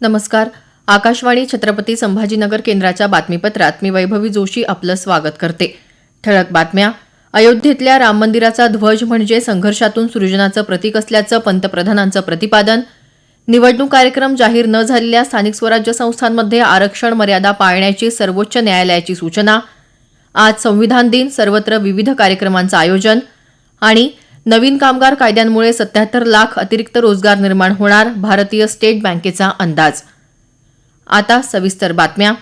नमस्कार. आकाशवाणी छत्रपती संभाजीनगर केंद्राच्या बातमीपत्रात मी वैभवी जोशी आपलं स्वागत करते. ठळक बातम्या. अयोध्येतल्या राम मंदिराचा ध्वज म्हणजे संघर्षातून सृजनाचं प्रतीक असल्याचं पंतप्रधानांचं प्रतिपादन. निवडणूक कार्यक्रम जाहीर न झालेल्या स्थानिक स्वराज्य संस्थांमध्ये आरक्षण मर्यादा पाळण्याची सर्वोच्च न्यायालयाची सूचना. आज संविधान दिन सर्वत्र विविध कार्यक्रमांचं आयोजन. आणि नवीन कामगार कायद्यांमुळे सत्याहत्तर लाख अतिरिक्त रोजगार निर्माण होणार भारतीय स्टेट बँकेचा अंदाज. आता सविस्तर बातम्या.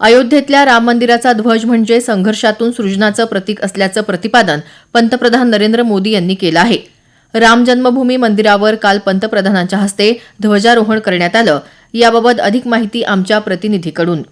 अयोध्येतल्या राम मंदिराचा ध्वज म्हणजे संघर्षातून सृजनाचं प्रतीक असल्याचं प्रतिपादन पंतप्रधान नरेंद्र मोदी यांनी केलं आहे. राम जन्मभूमी मंदिरावर काल पंतप्रधानांच्या हस्ते ध्वजारोहण करण्यात आलं. याबाबत अधिक माहिती आमच्या प्रतिनिधीकडून.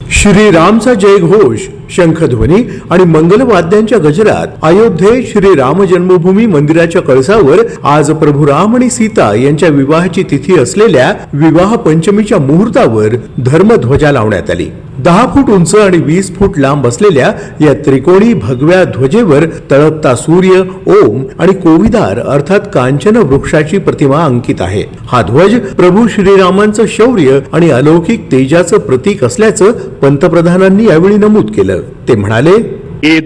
श्रीरामचा जयघोष शंखध्वनी आणि मंगलवाद्यांच्या गजरात अयोध्येत श्री राम जन्मभूमी मंदिराच्या कळसावर आज प्रभू राम आणि सीता यांच्या विवाहाची तिथी असलेल्या विवाह पंचमीच्या मुहूर्तावर धर्मध्वजा लावण्यात आली. दहा फूट उंच आणि वीस फूट लांब असलेल्या या त्रिकोणी भगव्या ध्वजेवर तळपता सूर्य ओम आणि कोविदार अर्थात कांचन वृक्षाची प्रतिमा अंकित आहे. हा ध्वज प्रभू श्रीरामांचं शौर्य आणि अलौकिक तेजाचं प्रतीक असल्याचं पंतप्रधानांनी यावेळी नमूद केलं. ते म्हणाले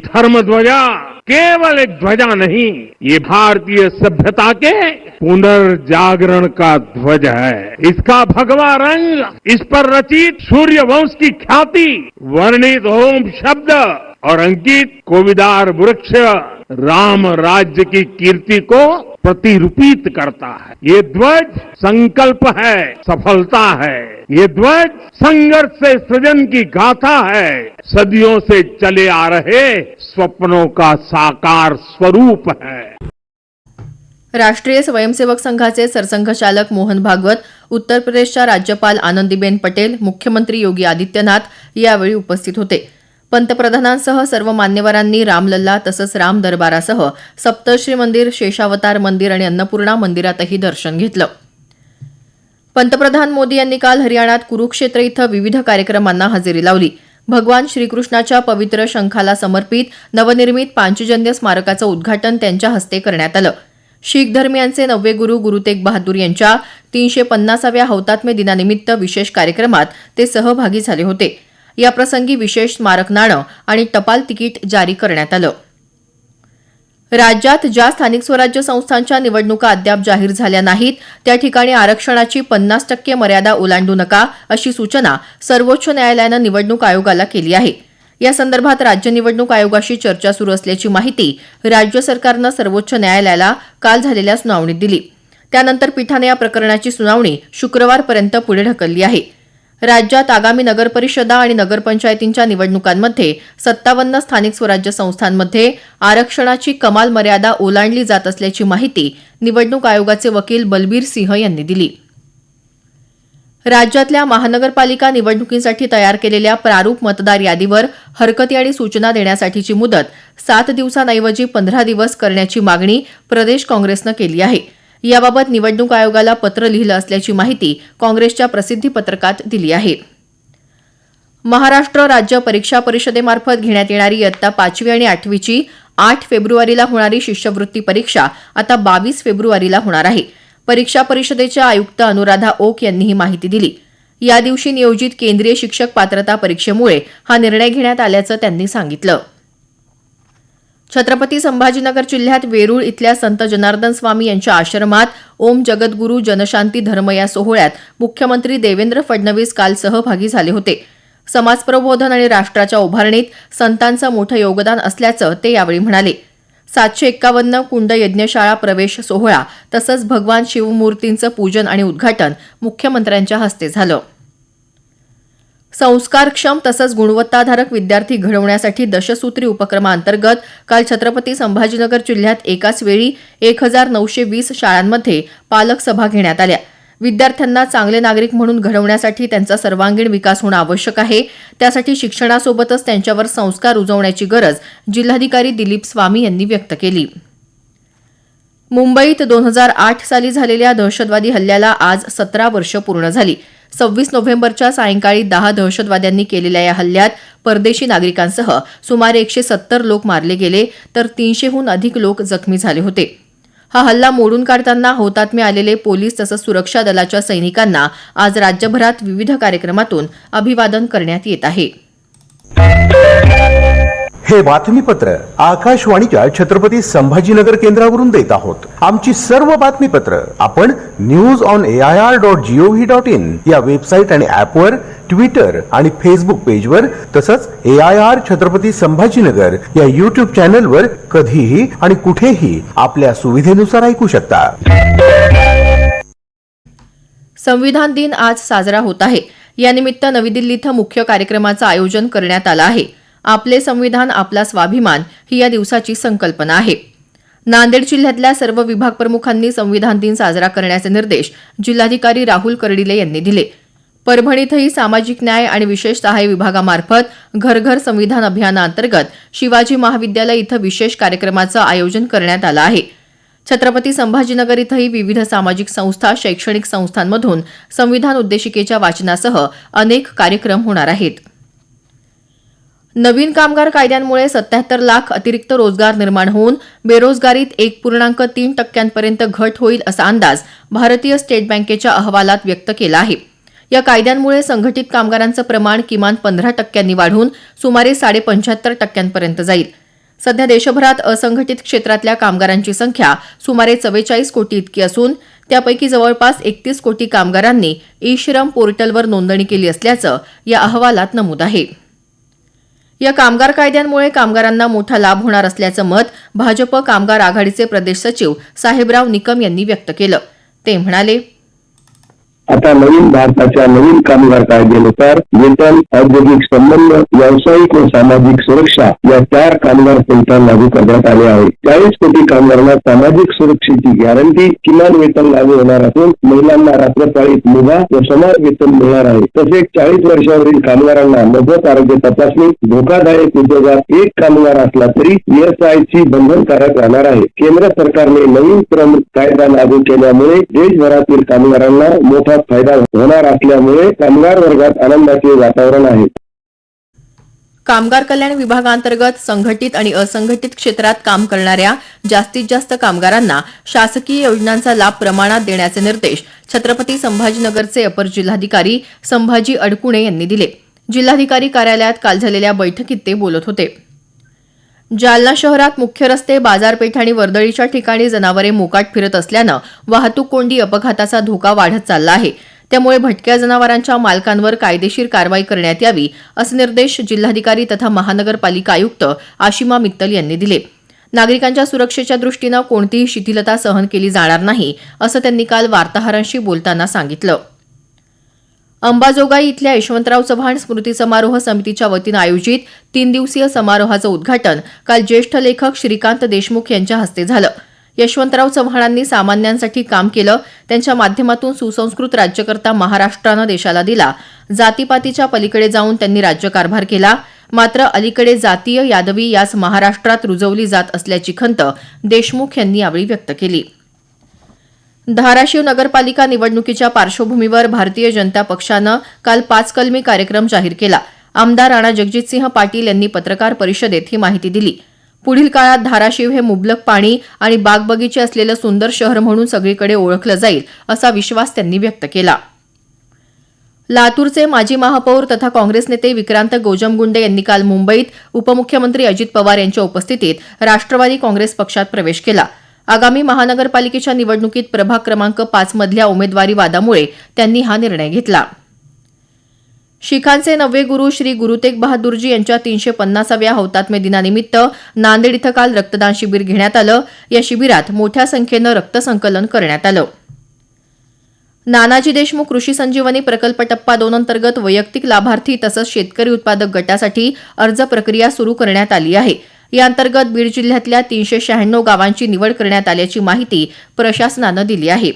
धर्मध्वजा! केवल एक ध्वजा नहीं, ये भारतीय सभ्यता के पुनर्जागरण का ध्वज है। इसका भगवा रंग, इस पर रचित सूर्य वंश की ख्याति, वर्णित होम शब्द और अंकित कोविदार वृक्ष राम राज्य की कीर्ति को प्रतिरूपित करता है। ये ध्वज संकल्प है सफलता है। ये ध्वज संघर्ष से सृजन की गाथा है। सदियों से चले आ रहे स्वप्नों का साकार स्वरूप है। राष्ट्रीय स्वयंसेवक संघाचे सरसंघचालक मोहन भागवत उत्तर प्रदेशच्या राज्यपाल आनंदीबेन पटेल मुख्यमंत्री योगी आदित्यनाथ यावेळी उपस्थित होते. पंतप्रधानांसह सर्व मान्यवरांनी रामलल्ला तसंच राम दरबारासह सप्तश्री मंदिर शेषावतार मंदिर आणि अन्नपूर्णा मंदिरातही दर्शन घेतलं. पंतप्रधान मोदी यांनी काल हरियाणात कुरुक्षेत्र इथं विविध कार्यक्रमांना हजेरी लावली. भगवान श्रीकृष्णाच्या पवित्र शंखाला समर्पित नवनिर्मित पांचजन्य स्मारकाचं उद्घाटन त्यांच्या हस्ते करण्यात आलं. शीख धर्मियांचे नववे गुरु गुरु तेग बहादूर यांच्या तीनशे पन्नासाव्या हौतात्म्य दिनानिमित्त विशेष कार्यक्रमात ते सहभागी झाले होते. याप्रसंगी विशेष स्मारक नाणं आणि टपाल तिकीट जारी करण्यात आलं. राज्यात ज्या स्थानिक स्वराज्य संस्थांच्या निवडणुका अद्याप जाहीर झाल्या नाहीत त्या ठिकाणी आरक्षणाची पन्नास टक्के मर्यादा ओलांडू नका अशी सूचना सर्वोच्च न्यायालयानं निवडणूक आयोगाला केली आहे. या संदर्भात राज्य निवडणूक आयोगाशी चर्चा सुरू असल्याची माहिती राज्य सरकारनं सर्वोच्च न्यायालयाला काल झालेल्या सुनावणीत दिली. त्यानंतर पीठानं या प्रकरणाची सुनावणी शुक्रवारपर्यंत पुढे ढकलली आहे. राज्यात आगामी नगरपरिषदा आणि नगरपंचायतींच्या निवडणुकांमध्ये सत्तावन्न स्थानिक स्वराज्य संस्थांमध्ये आरक्षणाची कमाल मर्यादा ओलांडली जात असल्याची माहिती निवडणूक आयोगाचे वकील बलबीर सिंह यांनी दिली. राज्यातल्या महानगरपालिका निवडणुकीसाठी तयार केलेल्या प्रारूप मतदार यादीवर हरकती आणि सूचना देण्यासाठीची मुदत सात दिवसांऐवजी पंधरा दिवस करण्याची मागणी प्रदेश काँग्रेसनं केली आहे. याबाबत निवडणूक आयोगाला पत्र लिहिलं असल्याची माहिती काँग्रेसच्या प्रसिद्धी पत्रकात दिली आहे. महाराष्ट्र राज्य परीक्षा परिषदेमार्फत घेण्यात येणारी इयत्ता पाचवी आणि आठवीची आठ फेब्रुवारीला होणारी शिष्यवृत्ती परीक्षा आता बावीस फेब्रुवारीला होणार आहे. परीक्षा परिषदेच्या आयुक्त अनुराधा ओक यांनी ही माहिती दिली. या दिवशी नियोजित केंद्रीय शिक्षक पात्रता परीक्षेमुळे हा निर्णय घेण्यात आल्याचं त्यांनी सांगितलं. छत्रपती संभाजीनगर जिल्ह्यात वेरूळ इथल्या संत जनार्दन स्वामी यांच्या आश्रमात ओम जगद्गुरू जनशांती धर्म या सोहळ्यात मुख्यमंत्री देवेंद्र फडणवीस काल सहभागी झाले होते. समाज प्रबोधन आणि राष्ट्राच्या उभारणीत संतांचं मोठं योगदान असल्याचं ते यावेळी म्हणाले. सातशे एक्कावन्न कुंड यज्ञशाळा प्रवेश सोहळा तसंच भगवान शिवमूर्तींचं पूजन आणि उद्घाटन मुख्यमंत्र्यांच्या हस्ते झालं. संस्कारक्षम तसंच गुणवत्ताधारक विद्यार्थी घडवण्यासाठी दशसूत्री उपक्रमाअंतर्गत काल छत्रपती संभाजीनगर जिल्ह्यात एकाच वेळी एक हजार नऊशे वीस शाळांमध्ये पालक सभा घेण्यात आल्या. विद्यार्थ्यांना चांगले नागरिक म्हणून घडवण्यासाठी त्यांचा सर्वांगीण विकास होणं आवश्यक आहे. त्यासाठी शिक्षणासोबतच त्यांच्यावर संस्कार रुजवण्याची गरज जिल्हाधिकारी दिलीप स्वामी यांनी व्यक्त केली. मुंबईत दोन हजार आठ साली झालेल्या दहशतवादी हल्ल्याला आज सतरा वर्ष पूर्ण झाली. सव्वीस नोव्हेंबरच्या सायंकाळी दहा दहशतवाद्यांनी केलेल्या या हल्ल्यात परदेशी नागरिकांसह सुमारे एकशे सत्तर लोक मारले गेले तर तीनशेहून अधिक लोक जखमी झाले होते. हा हल्ला मोडून काढताना हौतात्म्य आलेले पोलीस तसंच सुरक्षा दलाच्या सैनिकांना आज राज्यभरात विविध कार्यक्रमातून अभिवादन करण्यात येत आहे. हे बातमीपत्र आकाशवाणीच्या छत्रपती संभाजीनगर केंद्रावरून देत आहोत. आमची सर्व बातमीपत्र आपण news on A I R dot gov dot in या वेबसाईट आणि ऍपवर ट्विटर आणि फेसबुक पेजवर तसंच A I R Chhatrapati Sambhajinagar या युट्यूब चॅनलवर कधीही आणि कुठेही आपल्या सुविधेनुसार ऐकू शकता. संविधान दिन आज साजरा होत आहे. यानिमित्त नवी दिल्ली इथं मुख्य कार्यक्रमाचं आयोजन करण्यात आलं आहे. आपले संविधान आपला स्वाभिमान ही या दिवसाची संकल्पना आहे. नांदेड जिल्ह्यातल्या सर्व विभाग प्रमुखांनी संविधान दिन साजरा करण्याचे निर्देश जिल्हाधिकारी राहुल कर्डिले यांनी दिले. परभणीतही सामाजिक न्याय आणि विशेष सहाय्य विभागामार्फत घरघर संविधान अभियानाअंतर्गत शिवाजी महाविद्यालय इथं विशेष कार्यक्रमाचं आयोजन करण्यात आलं आहे. छत्रपती संभाजीनगर इथंही विविध सामाजिक संस्था शैक्षणिक संस्थांमधून संविधान उद्देशिकेच्या वाचनासह अनेक कार्यक्रम होणार आहेत. नवीन कामगार कायद्यांमुळे सत्याहत्तर लाख अतिरिक्त रोजगार निर्माण होऊन बेरोजगारीत एक पूर्णांक तीन टक्क्यांपर्यंत घट होईल असा अंदाज भारतीय स्टेट बँकेच्या अहवालात व्यक्त केला आहे. या कायद्यांमुळे संघटित कामगारांचं प्रमाण किमान पंधरा टक्क्यांनी वाढून सुमारे साडेपंच्याहत्तर टक्क्यांपर्यंत जाईल. सध्या देशभरात असंघटित क्षेत्रातल्या कामगारांची संख्या सुमारे चव्वेचाळीस कोटी इतकी असून त्यापैकी जवळपास एकतीस कोटी कामगारांनी ई श्रम पोर्टलवर नोंदणी केली असल्याचं या अहवालात नमूद आहे. या कामगार कायद्यांमुळे कामगारांना मोठा लाभ होणार असल्याचं मत भाजप कामगार आघाडीचे प्रदेश सचिव साहेबराव निकम यांनी व्यक्त केलं. ते म्हणाले आता नवीन भारताच्या नवीन कामगार कायद्यानुसार वेतन औद्योगिक संबंध व्यावसायिक व सामाजिक सुरक्षा या चार कामगार संहिता लागू करण्यात आले आहे चाळीस कोटी कामगारांना सामाजिक सुरक्षेची गॅरंटी किमान वेतन लागू होणार असून महिलांना रात्रपाळीत मुभा व समान वेतन मिळणार आहे. तसेच चाळीस वर्षावरील कामगारांना मोफत आरोग्य तपासणी धोकादायक उद्योगात एक कामगार असला तरी ईएसआयसी बंधनकारक राहणार आहे. केंद्र सरकारने नवीन श्रम कायदा लागू केल्यामुळे देशभरातील कामगारांना मोठा फायदा होणार असल्यामुळे कामगार वर्गात आनंदाचे वातावरण आहे. कामगार कल्याण विभागांतर्गत संघटित आणि असंघटित क्षेत्रात काम करणाऱ्या जास्तीत जास्त कामगारांना शासकीय योजनांचा लाभ प्रमाणात देण्याचे निर्देश छत्रपती संभाजीनगरचे अपर जिल्हाधिकारी संभाजी अडकुणे यांनी दिले. जिल्हाधिकारी कार्यालयात काल झालेल्या बैठकीत ते बोलत होते. जालना शहरात मुख्य रस्ते बाजारपेठ आणि वर्दळीच्या ठिकाणी जनावरे मोकाट फिरत असल्यानं वाहतूक कोंडी अपघाताचा धोका वाढत चालला आहे. त्यामुळे भटक्या जनावरांच्या मालकांवर कायदेशीर कारवाई करण्यात यावी असे निर्देश जिल्हाधिकारी तथा महानगरपालिका आयुक्त आशिमा मित्तल यांनी दिले. नागरिकांच्या सुरक्षेच्या दृष्टीनं कोणतीही शिथिलता सहन केली जाणार नाही असं त्यांनी काल वार्ताहरांशी बोलताना सांगितलं. अंबाजोगाई इथल्या यशवंतराव चव्हाण स्मृती समारोह समितीच्या वतीनं आयोजित तीन दिवसीय समारोहाचं उद्घाटन काल ज्येष्ठ लेखक श्रीकांत देशमुख यांच्या हस्ते झालं. यशवंतराव चव्हाणांनी सामान्यांसाठी काम केलं त्यांच्या माध्यमातून सुसंस्कृत राज्यकर्ता महाराष्ट्रानं देशाला दिला. जातीपातीच्या पलीकडे जाऊन त्यांनी राज्यकारभार केला. मात्र अलीकडे जातीय यादवी याच महाराष्ट्रात रुजवली जात असल्याची खंत देशमुख यांनी यावेळी व्यक्त केली. धाराशिव नगरपालिका निवडणुकीच्या पार्श्वभूमीवर भारतीय जनता पक्षानं काल पाच कलमी कार्यक्रम जाहीर केला. आमदार राणा जगजितसिंह पाटील यांनी पत्रकार परिषदेत ही माहिती दिली. पुढील काळात धाराशिव हे मुबलक पाणी आणि बागबगीचे असलेलं सुंदर शहर म्हणून सगळीकडे ओळखलं जाईल असा विश्वास त्यांनी व्यक्त केला. लातूरचे माजी महापौर तथा काँग्रेस नेते विक्रांत गोजमगुंडे यांनी काल मुंबईत उपमुख्यमंत्री अजित पवार यांच्या उपस्थितीत राष्ट्रवादी काँग्रेस पक्षात प्रवेश केला. आगामी महानगरपालिकेच्या निवडणुकीत प्रभाग क्रमांक पाच मधल्या उमेदवारी वादामुळे त्यांनी हा निर्णय घेतला. शिखांचे नववे गुरु श्री गुरु तेग बहादूरजी यांच्या तीनशे पन्नासाव्या हौतात्म्य दिनानिमित्त नांदेड इथं काल रक्तदान शिबिर घेण्यात आलं. या शिबिरात मोठ्या संख्येनं रक्तसंकलन करण्यात आलं. नानाजी देशमुख कृषी संजीवनी प्रकल्प टप्पा दोन अंतर्गत वैयक्तिक लाभार्थी तसंच शेतकरी उत्पादक गटासाठी अर्ज प्रक्रिया सुरू करण्यात आली आहे. या अंतर्गत बीड जिल्ह्यातल्या तीनशे शहाण्णव गावांची निवड करण्यात आल्याची माहिती प्रशासनानं दिली आहे.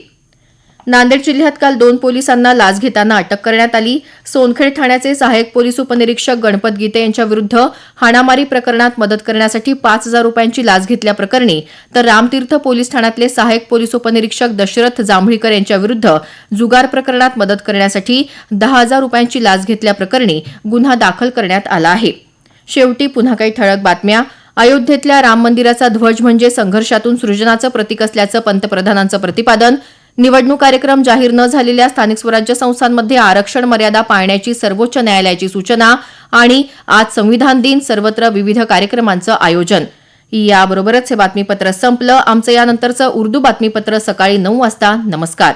नांदेड जिल्ह्यात काल दोन पोलिसांना लाच घेताना अटक करण्यात आली. सोनखेड ठाण्याचे सहाय्यक पोलीस उपनिरीक्षक गणपत गीते यांच्या विरुद्ध हाणामारी प्रकरणात मदत करण्यासाठी पाच हजार रुपयांची लाच घेतल्याप्रकरणी तर रामतीर्थ पोलीस ठाण्यातले सहाय्यक पोलीस उपनिरीक्षक दशरथ जांभळीकर यांच्या विरुद्ध जुगार प्रकरणात मदत करण्यासाठी दहा हजार रुपयांची लाच घेतल्याप्रकरणी गुन्हा दाखल करण्यात आला आहे. शेवटी पुन्हा काही ठळक बातम्या. अयोध्येतल्या राम मंदिराचा ध्वज म्हणजे संघर्षातून सृजनाचं प्रतीक असल्याचं पंतप्रधानांचं प्रतिपादन. निवडणूक कार्यक्रम जाहीर न झालेल्या स्थानिक स्वराज्य संस्थांमध्ये आरक्षण मर्यादा पाळण्याची सर्वोच्च न्यायालयाची सूचना आणि आज संविधान दिन सर्वत्र विविध कार्यक्रमांचं आयोजन. याबरोबरच हे बातमीपत्र संपलं. आमचं यानंतरचं उर्दू बातमीपत्र सकाळी नऊ वाजता. नमस्कार.